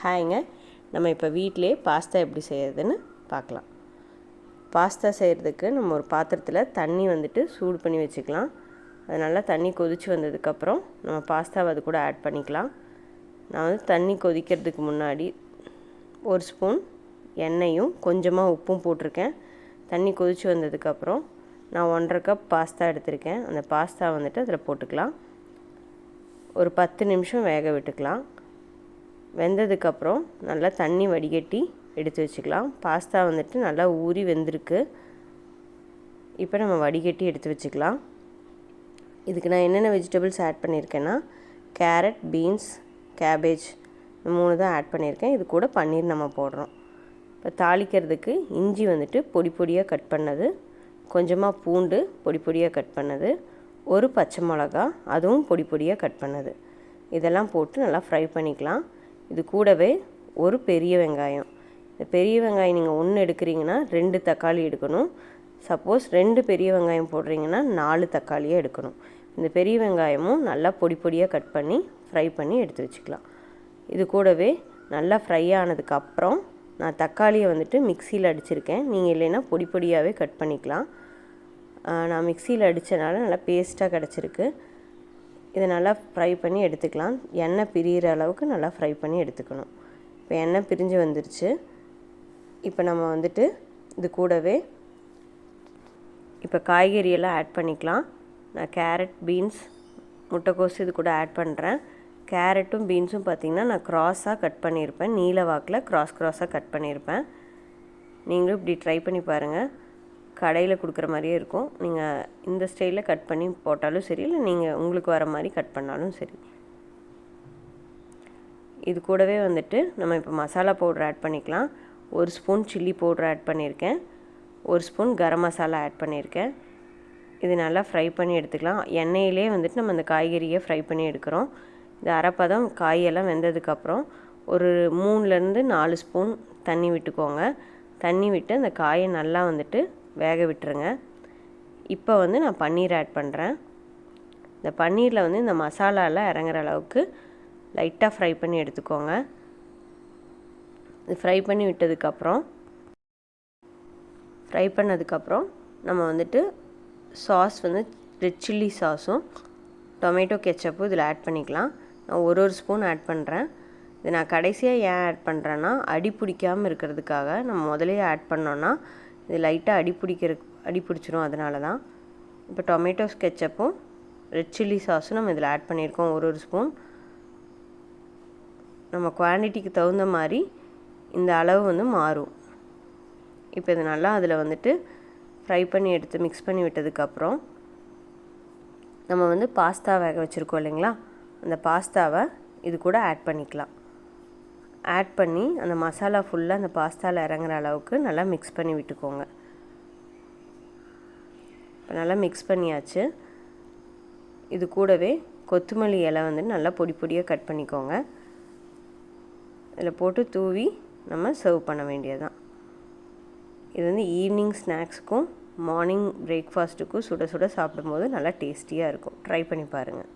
ஹாய்ங்க. நம்ம இப்போ வீட்டிலே பாஸ்தா எப்படி செய்கிறதுன்னு பார்க்கலாம் பாஸ்தா செய்கிறதுக்கு நம்ம ஒரு பாத்திரத்தில் தண்ணி வந்துட்டு சூடு பண்ணி வச்சுக்கலாம். அது நல்லா தண்ணி கொதித்து வந்ததுக்கப்புறம் நம்ம பாஸ்தாவை அது கூட ஆட் பண்ணிக்கலாம். நான் வந்து தண்ணி கொதிக்கிறதுக்கு முன்னாடி ஒரு ஸ்பூன் எண்ணெயும் கொஞ்சமாக உப்பும் போட்டிருக்கேன். தண்ணி கொதித்து வந்ததுக்கப்புறம் நான் ஒன்றரை கப் பாஸ்தா எடுத்திருக்கேன். அந்த பாஸ்தா வந்துட்டு அதில் போட்டுக்கலாம். ஒரு பத்து நிமிஷம் வேக விட்டுக்கலாம். வெந்ததுக்கப்புறம் நல்லா தண்ணி வடிகட்டி எடுத்து வச்சுக்கலாம். பாஸ்தா வந்துட்டு நல்லா ஊறி வெந்திருக்கு. இப்போ நம்ம வடிகட்டி எடுத்து வச்சுக்கலாம். இதுக்கு நான் என்னென்ன வெஜிடபிள்ஸ் ஆட் பண்ணியிருக்கேன்னா கேரட் பீன்ஸ் கேபேஜ் மூணு தான் ஆட் பண்ணியிருக்கேன் இது கூட பன்னீர் நம்ம போடுறோம். இப்போ தாளிக்கிறதுக்கு இஞ்சி வந்துட்டு பொடி பொடியாக கட் பண்ணது. கொஞ்சமாக பூண்டு பொடி பொடியாக கட் பண்ணது. ஒரு பச்சை மிளகா அதுவும் பொடி பொடியாக கட் பண்ணது. இதெல்லாம் போட்டு நல்லா ஃப்ரை பண்ணிக்கலாம். இது கூடவே ஒரு பெரிய வெங்காயம். இந்த பெரிய வெங்காயம் நீங்கள் ஒன்று எடுக்கிறீங்கன்னா ரெண்டு தக்காளி எடுக்கணும். சப்போஸ் ரெண்டு பெரிய வெங்காயம் போடுறீங்கன்னா நாலு தக்காளியாக எடுக்கணும். இந்த பெரிய வெங்காயமும் நல்லா பொடி பொடியாக கட் பண்ணி ஃப்ரை பண்ணி எடுத்து வச்சுக்கலாம். இது கூடவே நல்லா ஃப்ரை ஆனதுக்கப்புறம் நான் தக்காளியை வந்துட்டு மிக்சியில் அடிச்சிருக்கேன். நீங்கள் இல்லைன்னா பொடி பொடியாகவே கட் பண்ணிக்கலாம். நான் மிக்சியில் அடித்தனால நல்லா பேஸ்ட்டாக கிடச்சிருக்கு. இதை நல்லா ஃப்ரை பண்ணி எடுத்துக்கலாம். எண்ணெய் பிரிகிற அளவுக்கு நல்லா ஃப்ரை பண்ணி எடுத்துக்கணும். இப்போ எண்ணெய் பிரிஞ்சு வந்துருச்சு. இப்போ நம்ம வந்துட்டு இது கூடவே இப்போ காய்கறியெல்லாம் ஆட் பண்ணிக்கலாம். நான் கேரட் பீன்ஸ் முட்டைக்கோஸ் இது கூட ஆட் பண்ணுறேன் கேரட்டும் பீன்ஸும் பார்த்திங்கன்னா நான் க்ராஸாக கட் பண்ணியிருப்பேன் நீல வாக்கில் க்ராஸ் க்ராஸாக கட் பண்ணியிருப்பேன் நீங்களும் இப்படி ட்ரை பண்ணி பாருங்கள் கடையில் கொடுக்குற மாதிரியே இருக்கும். நீங்கள் இந்த ஸ்டைலில் கட் பண்ணி போட்டாலும் சரி இல்லை நீங்கள் உங்களுக்கு வர மாதிரி கட் பண்ணாலும் சரி. இது கூடவே வந்துட்டு நம்ம இப்போ மசாலா பவுடர் ஆட் பண்ணிக்கலாம். ஒரு ஸ்பூன் சில்லி பவுடர் ஆட் பண்ணியிருக்கேன். ஒரு ஸ்பூன் கரம் மசாலா ஆட் பண்ணியிருக்கேன். இது நல்லா ஃப்ரை பண்ணி எடுத்துக்கலாம். எண்ணெயிலே வந்துட்டு நம்ம அந்த காய்கறியை ஃப்ரை பண்ணி எடுக்கிறோம். இது அரைப்பதம் காயெல்லாம் வெந்ததுக்கப்புறம் ஒரு மூணுலேருந்து நாலு ஸ்பூன் தண்ணி விட்டுக்கோங்க. தண்ணி விட்டு அந்த காயை நல்லா வந்துட்டு வேக விட்டுருங்க. இப்போ வந்து நான் பன்னீர் ஆட் பண்ணுறேன் இந்த பன்னீரில் வந்து இந்த மசாலாலாம் இறங்குற அளவுக்கு லைட்டாக ஃப்ரை பண்ணி எடுத்துக்கோங்க. இது ஃப்ரை பண்ணி விட்டதுக்கப்புறம் ஃப்ரை பண்ணதுக்கப்புறம் நம்ம வந்துட்டு சாஸ் வந்து ரெட் சில்லி சாஸும் டொமேட்டோ கெச்சப்பும் இதில் ஆட் பண்ணிக்கலாம். நான் ஒரு ஒரு ஸ்பூன் ஆட் பண்ணுறேன் இது நான் கடைசியாக ஏன் ஆட் பண்ணுறேன்னா அடி பிடிக்காமல் இருக்கிறதுக்காக நம்ம முதலே ஆட் பண்ணோன்னா இது லைட்டாக அடி பிடிக்கிற அடி பிடிச்சிரும் அதனால தான் இப்போ டொமேட்டோ ஸ்கெச்சப்பும் ரெட் சில்லி சாஸும் நம்ம இதில் ஆட் பண்ணியிருக்கோம் ஒரு ஒரு ஸ்பூன் நம்ம குவான்டிட்டிக்கு தகுந்த மாதிரி இந்த அளவு வந்து மாறும். இப்போ இது நல்லா அதில் வந்துட்டு ஃப்ரை பண்ணி எடுத்து மிக்ஸ் பண்ணி விட்டதுக்கப்புறம் நம்ம வந்து பாஸ்தா வேக வச்சுருக்கோம் இல்லைங்களா? அந்த பாஸ்தாவை இது கூட ஆட் பண்ணிக்கலாம். ஆட் பண்ணி அந்த மசாலா ஃபுல்லாக அந்த பாஸ்தாவில் இறங்குற அளவுக்கு நல்லா மிக்ஸ் பண்ணி விட்டுக்கோங்க. இப்போ நல்லா மிக்ஸ் பண்ணியாச்சு. இது கூடவே கொத்தமல்லி இலை வந்து நல்லா பொடி பொடியாக கட் பண்ணிக்கோங்க. இதில் போட்டு தூவி நம்ம சர்வ் பண்ண வேண்டியதுதான். இது வந்து ஈவினிங் ஸ்நாக்ஸுக்கும் மார்னிங் பிரேக்ஃபாஸ்ட்டுக்கும் சுட சுட சாப்பிடும்போது நல்லா டேஸ்டியாக இருக்கும். ட்ரை பண்ணி பாருங்கள்